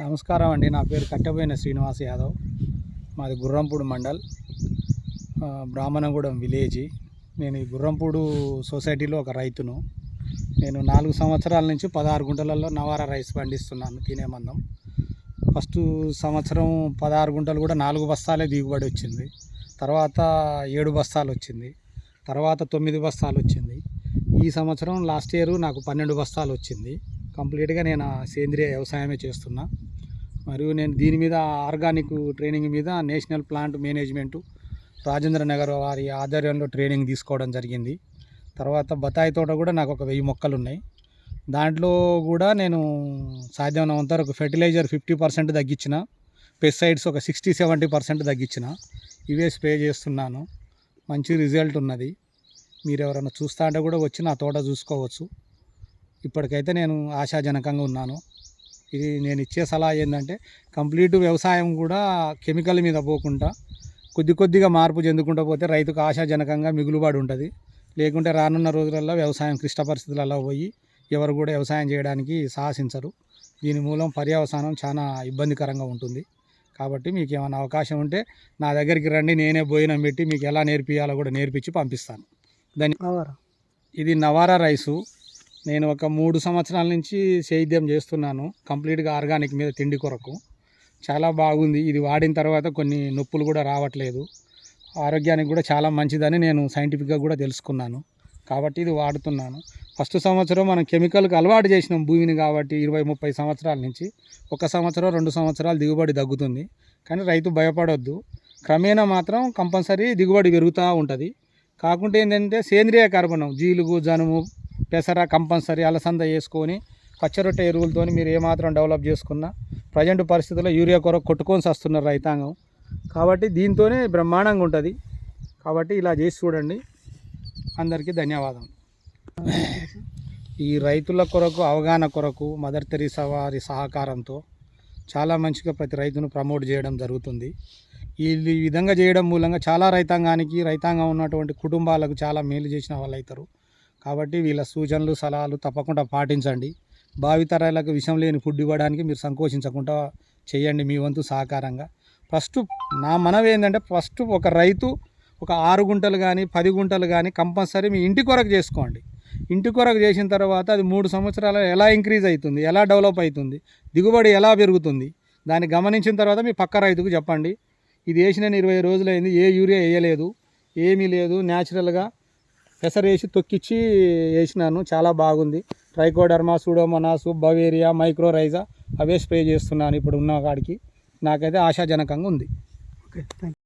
నమస్కారం అండి. నా పేరు కట్టబోయిన శ్రీనివాస్ యాదవ్. మాది గుర్రంపూడి మండల్. బ్రాహ్మణగూడెం విలేజ్. నేను ఈ గుర్రంపూడు సొసైటీలో ఒక రైతును. నేను నాలుగు సంవత్సరాల నుంచి పదహారు గుంటలలో నవారా రైస్ పండిస్తున్నాను తినే మందం. ఫస్ట్ సంవత్సరం పదహారు గుంటలు కూడా నాలుగు బస్తాలే దిగుబడి వచ్చింది. తర్వాత ఏడు బస్తాలు వచ్చింది. తర్వాత తొమ్మిది బస్తాలు వచ్చింది. ఈ సంవత్సరం లాస్ట్ ఇయర్ నాకు పన్నెండు బస్తాలు వచ్చింది. కంప్లీట్గా నేను సేంద్రియ వ్యవసాయమే చేస్తున్నా. మరియు నేను దీని మీద ఆర్గానిక్ ట్రైనింగ్ మీద national plant management Rajendra Nagar వారి ఆధ్వర్యంలో ట్రైనింగ్ తీసుకోవడం జరిగింది. తర్వాత బత్తాయి తోట కూడా నాకు ఒక వెయ్యి మొక్కలు ఉన్నాయి దాంట్లో కూడా నేను సాధ్యమైనంత వరకు ఫెర్టిలైజర్ ఫిఫ్టీ పర్సెంట్ తగ్గించిన పెస్టిసైడ్స్ ఒక సిక్స్టీ సెవెంటీ పర్సెంట్ తగ్గించిన ఇవే స్ప్రే చేస్తున్నాను. మంచి రిజల్ట్ ఉన్నది. మీరు ఎవరైనా చూస్తా అంటే కూడా వచ్చి నా తోట చూసుకోవచ్చు. ఇప్పటికైతే నేను ఆశాజనకంగా ఉన్నాను. ఇది నేను ఇచ్చే సలహా ఏంటంటే కంప్లీట్ వ్యవసాయం కూడా కెమికల్ మీద పోకుండా కొద్ది కొద్దిగా మార్పు చెందుకుంటూ పోతే రైతుకు ఆశాజనకంగా మిగులుబాటు ఉంటుంది. లేకుంటే రానున్న రోజులలో వ్యవసాయం క్లిష్ట పరిస్థితులలో పోయి ఎవరు కూడా వ్యవసాయం చేయడానికి సాహసించరు. దీని మూలం పర్యవసానం చాలా ఇబ్బందికరంగా ఉంటుంది. కాబట్టి మీకు ఏమైనా అవకాశం ఉంటే నా దగ్గరికి రండి నేనే భోజనం పెట్టి మీకు ఎలా నేర్పియాలో కూడా నేర్పించి పంపిస్తాను. దాని ఇది నవారా రైసు. నేను ఒక మూడు సంవత్సరాల నుంచి సేద్యం చేస్తున్నాను. కంప్లీట్గా ఆర్గానిక్ మీద తిండి కొరకు. చాలా బాగుంది. ఇది వాడిన తర్వాత కొన్ని నొప్పులు కూడా రావట్లేదు. ఆరోగ్యానికి కూడా చాలా మంచిదని నేను సైంటిఫిక్గా కూడా తెలుసుకున్నాను. కాబట్టి ఇది వాడుతున్నాను. ఫస్ట్ సంవత్సరం మనం కెమికల్కి అలవాటు చేసినాం భూమిని కాబట్టి ఇరవై ముప్పై సంవత్సరాల నుంచి. ఒక సంవత్సరం రెండు సంవత్సరాలు దిగుబడి తగ్గుతుంది. కానీ రైతు భయపడొద్దు. క్రమేణా మాత్రం కంపల్సరీ దిగుబడి పెరుగుతూ ఉంటుంది. కాకుంటే ఏంటంటే సేంద్రియ కర్బనం జీలుగు జనుము పెసర కంపల్సరీ అలసంద వేసుకొని పచ్చరొట్టె ఎరువులతో మీరు ఏమాత్రం డెవలప్ చేసుకున్నా ప్రజెంట్ పరిస్థితుల్లో యూరియా కొరకు కొట్టుకొని వస్తున్నారు రైతాంగం. కాబట్టి దీంతోనే బ్రహ్మాండంగా ఉంటుంది. కాబట్టి ఇలా చేసి చూడండి. అందరికీ ధన్యవాదం ఈ రైతుల కొరకు అవగాహన కొరకు మదర్ తెరీసా వారి సహకారంతో చాలా మంచిగా ప్రతి రైతును ప్రమోట్ చేయడం జరుగుతుంది. ఈ విధంగా చేయడం మూలంగా చాలా రైతాంగానికి రైతాంగం ఉన్నటువంటి కుటుంబాలకు చాలా మేలు చేసిన వాళ్ళు అవుతారు కాబట్టి వీళ్ళ సూచనలు సలహాలు తప్పకుండా పాటించండి. భావితరాలకు విషం లేని ఫుడ్ ఇవ్వడానికి మీరు సంకోచించకుండా చేయండి మీ వంతు సహకారంగా. ఫస్ట్ నా మనవి ఏంటంటే ఫస్ట్ ఒక రైతు ఒక ఆరు గుంటలు కానీ పది గుంటలు కానీ కంపల్సరీ మీ ఇంటి కొరకు చేసుకోండి. ఇంటి కొరకు చేసిన తర్వాత అది మూడు సంవత్సరాలు ఎలా ఇంక్రీజ్ అవుతుంది ఎలా డెవలప్ అవుతుంది దిగుబడి ఎలా పెరుగుతుంది దాన్ని గమనించిన తర్వాత మీ పక్క రైతుకు చెప్పండి. ఇది వేసిన ఇరవై రోజులైంది ఏ యూరియా వేయలేదు ఏమీ లేదు న్యాచురల్గా పెసరేసి తొక్కిచ్చి వేసినాను. చాలా బాగుంది. ట్రైకోడర్మా సూడోమోనాస్ బవేరియా మైక్రోరైజా అవే స్ప్రే చేస్తున్నాను ఇప్పుడు ఉన్న కాడికి. నాకైతే ఆశాజనకంగా ఉంది. Okay thank